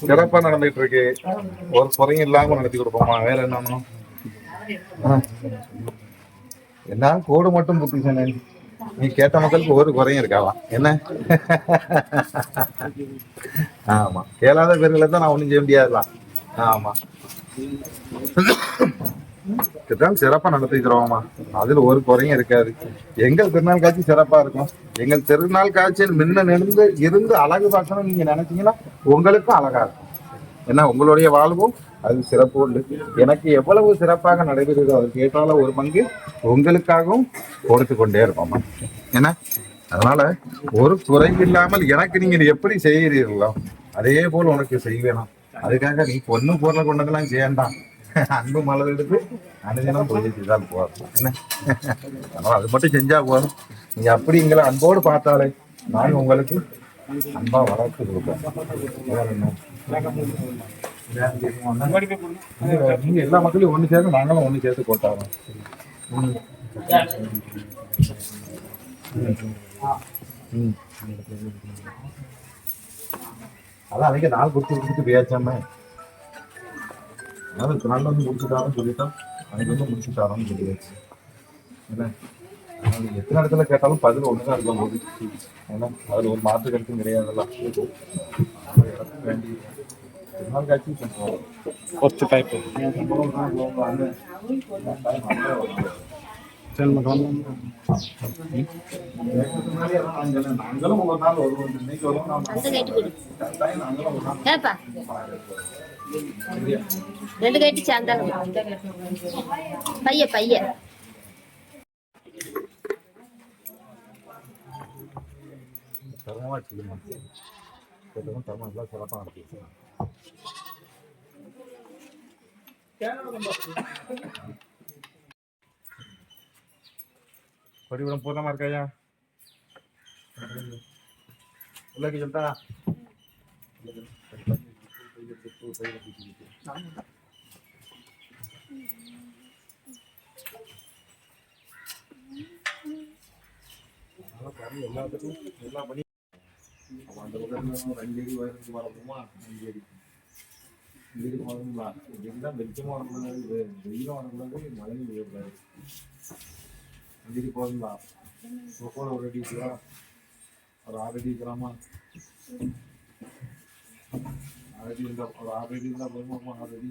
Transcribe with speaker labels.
Speaker 1: சிறப்பா நடந்துட்டு இருக்கு ஒரு குறையும் இல்லாம நடத்தி கொடுப்போமா? வேற என்ன ஆ. என்ன கோடு மட்டும் புத்திசானே நீ கேட்ட மக்களுக்கு ஒரு குறையும் இருக்காலாம் என்ன? ஆமா. கேளாத பேர்களை தான் நான் ஒண்ணும் செய்ய முடியாதுலாம் ஆமா. இதுதான் சிறப்பா நடத்திக்கிறோமா அதுல ஒரு குறையும் இருக்காது. எங்கள் திருநாள் காட்சி சிறப்பா இருக்கும். எங்கள் திருநாள் காட்சியில் முன்ன நின்று இருந்து அழகு பார்க்கணும் நீங்க நினைச்சீங்கன்னா உங்களுக்கும் அழகா இருக்கும். ஏன்னா உங்களுடைய வாழ்வும் அது சிறப்பு உண்டு. எனக்கு எவ்வளவு சிறப்பாக நடைபெறுதோ அது ஏற்றால ஒரு பங்கு உங்களுக்காகவும் கொடுத்து கொண்டே இருப்போம்மா என்ன அதனால ஒரு குறைவில்லாமல் எனக்கு நீங்க எப்படி செய்கிறீர்களோ அதே போல் உனக்கு செய்வேணும் அதுக்காக நீ பொண்ணு பொருளை கொண்டதெல்லாம் வேண்டாம் அன்பு மலர் எடுத்து அனுதினம் பூஜை தான் போதும். என்ன? அதனால அது மட்டும் செஞ்சா போதும். நீ அப்படி எங்களை அன்போடு பார்த்தாலே நான் உங்களுக்கு அன்பா வளர்த்து கொடுப்பேன் வேற என்ன? எல்லா மக்களையும் ஒண்ணு சேர்ந்து நாங்களும் ஒண்ணு சேர்த்து போட்டாரோம் அதான் அன்னைக்கு நாள் கொடுத்து கொடுத்துட்டு பேச்சாம அதாவது நாள் வந்து முடிச்சுட்டாலும் சொல்லிட்டோம் அன்னைக்கு வந்து முடிச்சுட்டாரோன்னு சொல்லியாச்சு. என்ன? எத்தனை இடத்துல கேட்டாலும் பதில் ஒன்று இருக்கும் போது. ஏன்னா அதில் ஒரு மாற்று கருத்தும் கிடையாதுல்ல. இடத்துக்கு நாள் வருவோம். இன்னைக்கு வருவோம். நாங்களும்
Speaker 2: ரெண்டு கைட்டு சேர்ந்தாலும் பையன் பையன்.
Speaker 1: தரமா வச்சுக்கணும் கேட்டதும் தரமா எல்லாம் சிறப்பாக நடத்தி கொடிவிடம் பூர்ணமா இருக்காயா உள்ளக்கு சொல்லிட்டா எல்லாத்துக்கும் எல்லா பணி பண்ணி அந்த பக்கத்துல ரெண்டு அடி உயரத்துக்கு வரப்போமா அஞ்சு அடி அஞ்சு அடி வரணுங்களா இதுதான் வெளிச்சமாக வரக்கூடாது வெயிலும் வரக்கூடாது மழையும் பெய்யக்கூடாது அஞ்சு அடி போதுங்களா கூட ஒரு அடி இருக்கிறா ஒரு ஆறு அடி இருக்கிறாமா ஆறு அடி இருந்தால் ஒரு ஆறு அடி இருந்தால் போதுமாம்மா ஆறு அடி